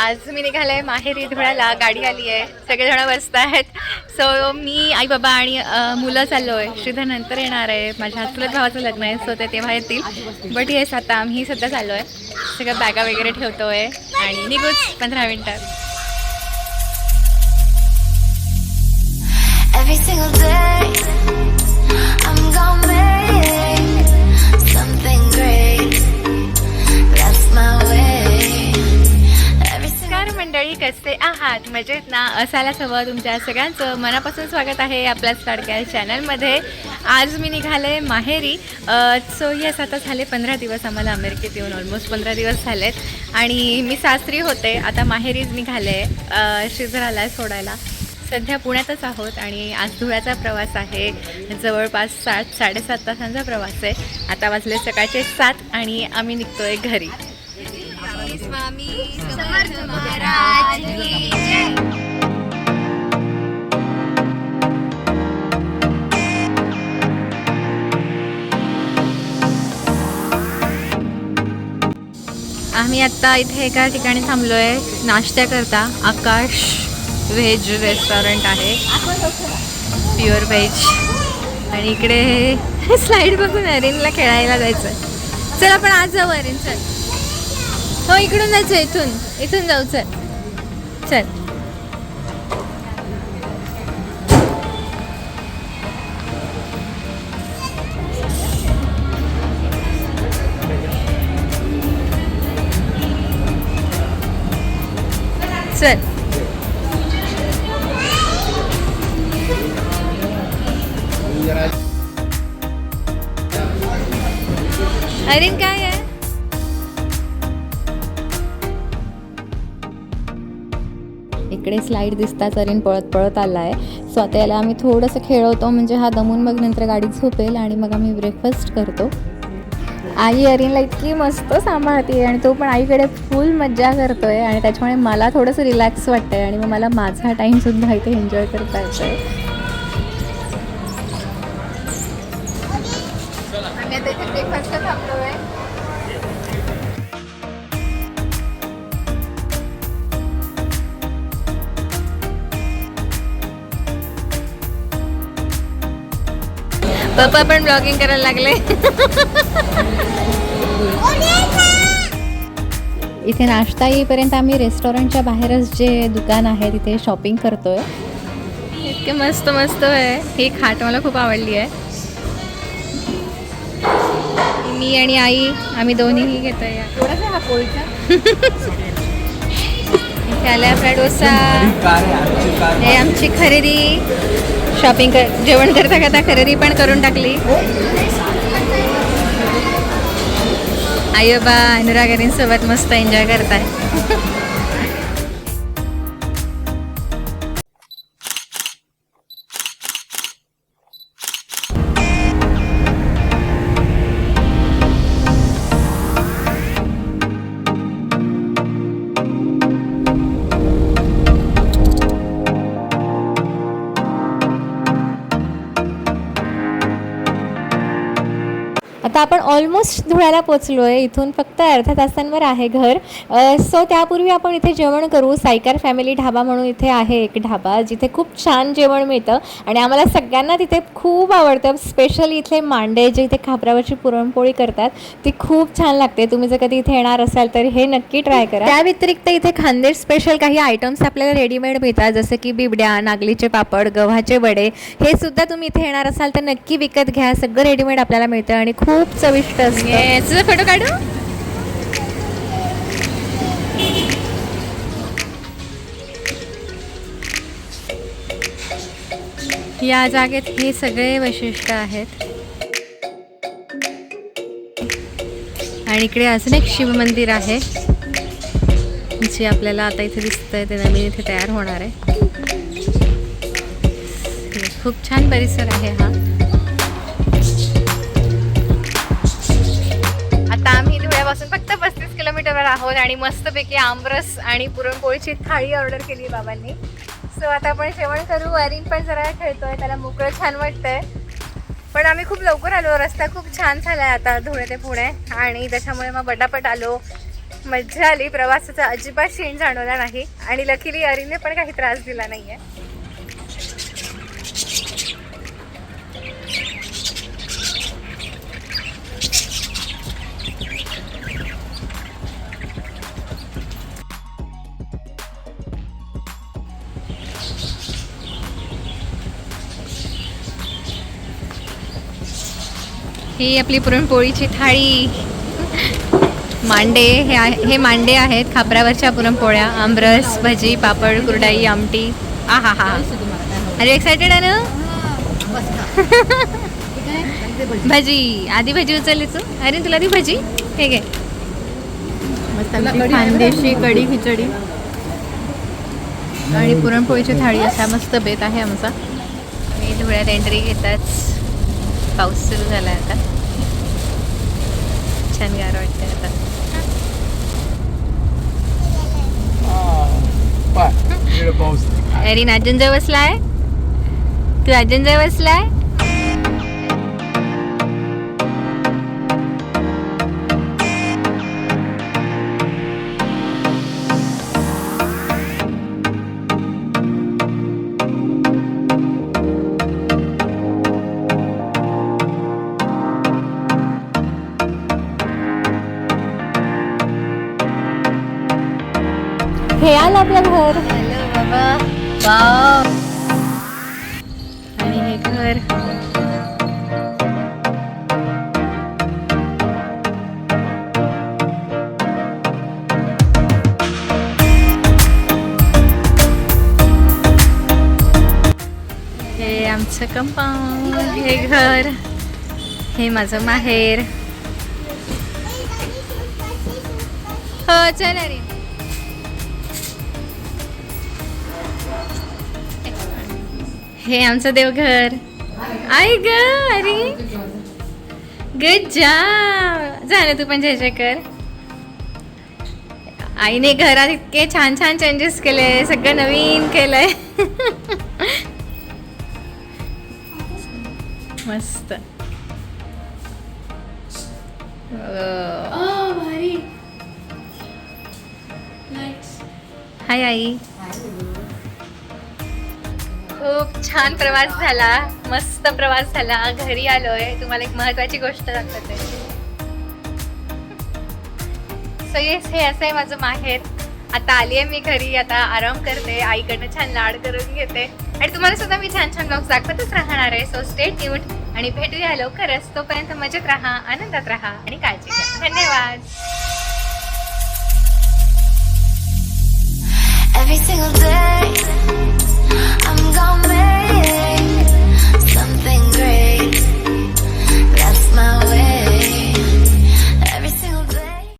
आज मी निघाले माहेरी धुळ्याला. गाडी आली आहे. सगळेजण बसत आहेत. सो मी आई बाबा आणि मुलं चाललो आहे श्रीधर नंतर येणार आहे. माझ्या चुलत भावाचं लग्न आहे सो ते तेव्हा येतील. बट येस आता आम्ही सध्या चाललो आहे सगळं बॅगा वगैरे ठेवतो आहे आणि निघूच पंधरा मिनटात. मंडळी कसे आहात? मजेत ना? असायलाच हवं तुमच्या सगळ्यांचं. मनापासून स्वागत आहे आपल्या स्टारकॅस्ट चॅनलमध्ये. आज मी निघाले माहेरी. सो येस आता झाले पंधरा दिवस आम्हाला अमेरिकेत येऊन ऑलमोस्ट पंधरा दिवस झालेत. आणि मी सासरी होते. आता माहेरीच निघाले. शिजराला सोडायला. सध्या पुण्यातच आहोत आणि आज धुळ्याचा प्रवास आहे. जवळपास सात साडेसात तासांचा प्रवास आहे. आता वाजले सकाळचे सात आणि आम्ही निघतोय घरी. स्वामी समर्थ महाराज की जय. आम्ही आत्ता इथे एका ठिकाणी थांबलो आहे नाश्त्याकरता आकाश व्हेज रेस्टॉरंट आहे. Pure veg. आणि इकडे स्लाईड बघून अरिनला खेळायला जायचं आहे चल आपण आज जाऊ अरिन चल. हो इकडून जायचं इथून. इथून जाऊ चल. चल. चल. अरे काय? इकडे स्लाईड दिसताच अरिन पळत पळत आला आहे सो आता याला आम्ही थोडंसं खेळवतो म्हणजे हा दमून मग नंतर गाडीत झोपेल आणि मग आम्ही ब्रेकफास्ट करतो. आई अरीनला इतकी मस्त सांभाळते आणि तो पण आईकडे फुल मज्जा करतोय आणि त्याच्यामुळे मला थोडंसं रिलॅक्स वाटतंय आणि मग मला माझा टाईमसुद्धा इथे एन्जॉय करता येतोय. आम्ही आता इथे ब्रेकफास्ट थांबलोय. पप्पा पण ब्लॉगिंग करायला लागले. इथे नाश्ता येईपर्यंत आम्ही रेस्टॉरंटच्या बाहेरच जे दुकान आहे तिथे शॉपिंग करतोय. इतके मस्त मस्त आहे. ही खाट मला खूप आवडली आहे. मी आणि आई आम्ही दोन्हीही घेतोय. हा पोळीचा? आपला डोसा. हे आमची खरेदी. शॉपिंग कर जेवण करता करता खरेदी पण करून टाकली. आई बाबा अनुरागरींसोबत मस्त एन्जॉय करताय. आता आपण ऑलमोस्ट धुळ्याला पोचलो आहे इथून फक्त अर्ध्या तासांवर आहे घर. सो त्यापूर्वी आपण इथे जेवण करू. सायकार फॅमिली ढाबा म्हणून इथे आहे एक ढाबा जिथे खूप छान जेवण मिळतं. आणि आम्हाला सगळ्यांना तिथे खूप आवडतं. स्पेशली इथले मांडे जे इथे खापरावरची पुरणपोळी करतात ती खूप छान लागते. तुम्ही जर कधी इथे येणार असाल तर हे नक्की ट्राय करा. त्या व्यतिरिक्त इथे खानदेश स्पेशल काही आयटम्स आपल्याला रेडीमेड मिळतात. जसं की बिबड्या नागलीचे पापड गव्हाचे वडे. हे सुद्धा तुम्ही इथे येणार असाल तर नक्की विकत घ्या. सगळं रेडीमेड आपल्याला मिळतं. आणि खूप खूप चविष्ट असतं. तुझा फोटो काढू? या जागेत हे सगळे वैशिष्ट्य आहेत. आणि इकडे अजून एक शिव मंदिर आहे जे आपल्याला आता इथे दिसतंय ते नवीन इथे तयार होणार आहे. खूप छान परिसर आहे हा. किलोमीटरवर आहोत आणि मस्तपैकी आमरस आणि पुरणपोळीची थाळी ऑर्डर केली बाबांनी. सो आता आपण जेवण करू. अरिन पण जरा खेळतोय त्याला मोकळं छान वाटतंय. पण आम्ही खूप लवकर आलो. रस्ता खूप छान झाला आहे आता धुळे ते पुणे. आणि त्याच्यामुळे मग बटापट आलो. मज्जा आली. प्रवासाचा अजिबात शेण जाणवला नाही. आणि लकीली अरिनने पण काही त्रास दिला नाही आहे ही आपली पुरणपोळीची थाळी. मांडे हे हे मांडे आहेत खापरावरच्या पुरणपोळ्या आमरस भजी पापड कुरडाई आमटी. आ हा. हा अरे एक्सायटेड आहे ना भजी. आधी भजी उचलली तू? अरे तुला ती भजी. हे घे. खानदेशी कढी खिचडी. आणि पुरणपोळीची थाळी असा मस्त बेत आहे आमचा. मी धुळ्यात एंट्री घेताच पाऊस सुरू झाला आता. छान गार वाटते आता. पाऊस. एरीन अजंजय बसलाय? तू अजंजय बसलाय? हे आलं आपलं घर. हॅलो बाबा. वाव. आणि हे घर. हे आमचं कंपाऊंड हे घर हे माझं माहेर. हो चला रे. हे आमचं देवघर. आई ग अरे. गुड जा ना तू पण जय जय कर. आईने घरात इतके छान छान चेंजेस केले सगळं नवीन केलंय. मस्त. हाय आई. खूप छान प्रवास झाला. मस्त प्रवास झाला. घरी आलोय. तुम्हाला एक महत्वाची गोष्ट दाखवते सो येस हे असं आहे माझं माहेर. आता आली आहे मी घरी. आता आराम करते. आईकडनं छान लाड करून घेते. आणि तुम्हाला सुद्धा मी छान छान ब्लॉग दाखवतच राहणार आहे. सो स्टे ट्यूट आणि भेटूया लवकरच. तोपर्यंत मजेत राहा आनंदात राहा आणि काळजी घ्या. धन्यवाद.